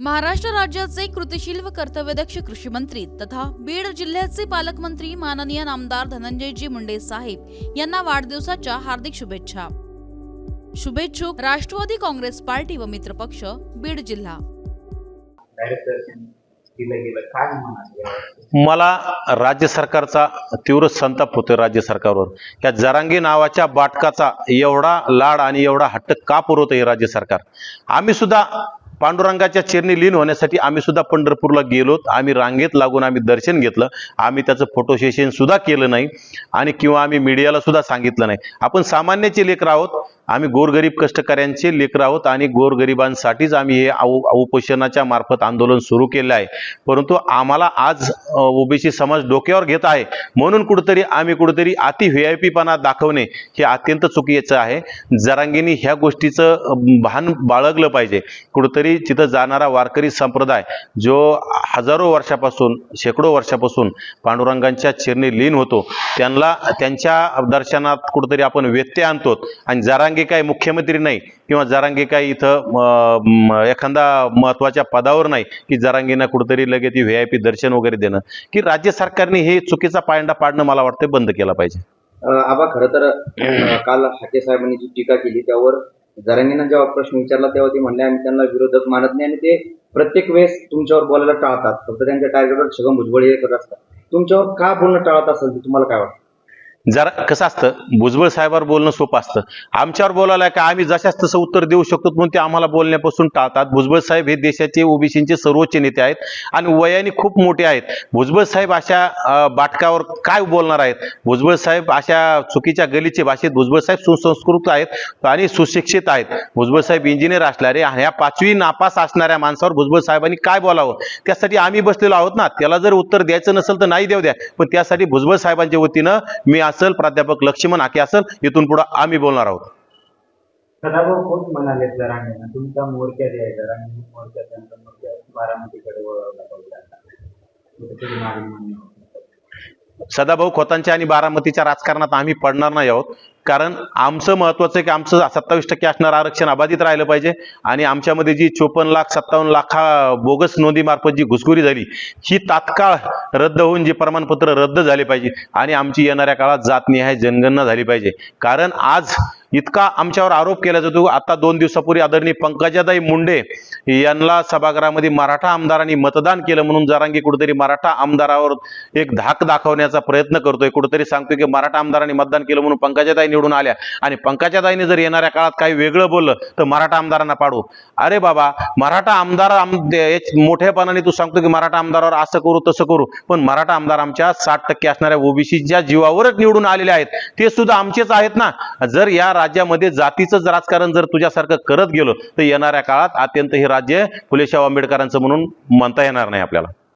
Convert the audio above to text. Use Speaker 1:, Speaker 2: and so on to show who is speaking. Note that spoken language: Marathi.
Speaker 1: महाराष्ट्र राज्याचे कृतिशील व कर्तव्यदक्ष कृषी मंत्री तथा बीड जिल्ह्याचे पालकमंत्री माननीय नामदार धनंजयजी मुंडे साहेब यांना वाढदिवसाच्या हार्दिक शुभेच्छा. शुभेच्छुक राष्ट्रवादी काँग्रेस पार्टी व मित्रपक्ष बीड जिल्हा.
Speaker 2: मला राज्य सरकारचा तीव्र संताप होतो राज्य सरकारवर. या जरांगी नावाच्या बाटकाचा एवढा लाड आणि एवढा हट्ट का पुरवतं हे राज्य सरकार? आम्ही सुद्धा पांडुरंगाच्या चरणी लीन होण्यासाठी आम्ही सुद्धा पंढरपूरला गेलोत आम्ही रांगेत लागून आम्ही दर्शन घेतलं. आम्ही त्याचं फोटो सेशन सुद्धा केलं नाही. आणि किंवा आम्ही मीडियाला सुद्धा सांगितलं नाही. आपण सामान्याचे लेकर आहोत. आम्ही गोरगरीब कष्टकऱ्यांचे लेकर आहोत आणि गोरगरिबांसाठीच आम्ही हे उपोषणाच्या मार्फत आंदोलन सुरू केलं आहे. परंतु आम्हाला आज ओबीसी समाज डोक्यावर घेत आहे. म्हणून कुठेतरी आम्ही कुठेतरी अति व्ही आय पीपणा दाखवणे हे अत्यंत चुकीचं आहे. जरांगीनी ह्या गोष्टीचं भान बाळगलं पाहिजे. कुठेतरी तिथं जाणारा वारकरी संप्रदाय जो हजारो वर्षापासून शेकडो वर्षापासून पांडुरंगांच्या चिरणी लीन होतो. त्यांना त्यांच्या दर्शनात कुठंतरी आपण व्यत्यय आणतो आणि जरांगी काय मुख्यमंत्री नाही किंवा जरांगी काय इथं एखादा महत्त्वाच्या पदावर नाही की जरांगीना कुठंतरी लगेच व्ही आय पी दर्शन वगैरे देणं. की राज्य सरकारने हे चुकीचा पायंडा पाडणं मला वाटतं बंद केला पाहिजे.
Speaker 3: आबा खरं तर काल हाके साहेबांनी जी टीका केली त्यावर जरांगीनं जेव्हा प्रश्न विचारला तेव्हा ते म्हणले आम्ही त्यांना विरोधक मानत नाही आणि ते प्रत्येक वेळेस तुमच्यावर बोलायला टाळतात. फक्त त्यांच्या टार्गेटवर छगन भुजबळ हे करत असतात. तुमच्यावर का बोलणं टाळत असेल ते तुम्हाला काय वाटतं?
Speaker 2: जरा कसं असतं? भुजबळ साहेबावर बोलणं सोपं असतं. आमच्यावर बोलायला का आम्ही जशाच तसं उत्तर देऊ शकतो म्हणून ते आम्हाला बोलण्यापासून टाळतात. भुजबळ साहेब हे देशाचे ओबीसीचे सर्वोच्च नेते आहेत आणि वयाने खूप मोठे आहेत. भुजबळ साहेब अशा बाटकावर काय बोलणार आहेत? भुजबळ साहेब अशा चुकीच्या गलीचे भाषेत भुजबळ साहेब सुसंस्कृत आहेत आणि सुशिक्षित आहेत. भुजबळ साहेब इंजिनियर असणारे ह्या पाचवी नापास असणाऱ्या माणसावर भुजबळ साहेबांनी काय बोलावं? त्यासाठी आम्ही बसलेलो आहोत ना? त्याला जर उत्तर द्यायचं नसेल तर नाही देऊ द्या. पण त्यासाठी भुजबळ साहेबांच्या वतीनं मी असेल प्राध्यापक लक्ष्मण हाके असेल इथून पुढे आम्ही बोलणार आहोत.
Speaker 4: सदाभाऊ म्हणाले तुमचा मोर्चा जे आहे मोर्चा त्यांचा मोर्चा बारामतीकडे वळवला.
Speaker 2: सदाभाऊ खोतांच्या आणि बारामतीच्या राजकारणात आम्ही पडणार नाही आहोत. कारण आमचं महत्वाचं आहे की आमचं सत्तावीस टक्के असणारं आरक्षण अबाधित राहिलं पाहिजे. आणि आमच्यामध्ये जी चोपन्न लाख सत्तावन्न लाखा बोगस नोंदीमार्फत जी घुसखोरी झाली ही तात्काळ रद्द होऊन जे प्रमाणपत्र रद्द झाले पाहिजे. आणि आमची येणाऱ्या काळात जातनिहाय जनगणना झाली पाहिजे. कारण आज इतका आमच्यावर आरोप केला जातो. आता दोन दिवसापूर्वी आदरणीय पंकजाताई मुंडे यांना सभागृहामध्ये मराठा आमदारांनी मतदान केलं म्हणून जरांगी कुठेतरी मराठा आमदारावर एक धाक दाखवण्याचा प्रयत्न करतोय. कुठेतरी सांगतोय की मराठा आमदारांनी मतदान केलं म्हणून पंकजाताई निवडून आल्या. आणि पंकजाताईने जर येणाऱ्या काळात काही वेगळं बोललं तर मराठा आमदारांना पाडू. अरे बाबा मराठा आमदार आम तू सांगतो की मराठा आमदारावर असं करू तसं करू. पण मराठा आमदार आमच्या साठ टक्के असणाऱ्या ओबीसीच्या जीवावरच निवडून आलेले आहेत. ते सुद्धा आमचेच आहेत ना. जर या राज्यामध्ये जातीचंच राजकारण जर तुझ्यासारखं करत गेलो तर येणाऱ्या काळात अत्यंत हे राज्य फुलेशाह आंबेडकरांचं म्हणून म्हणता येणार नाही आपल्याला.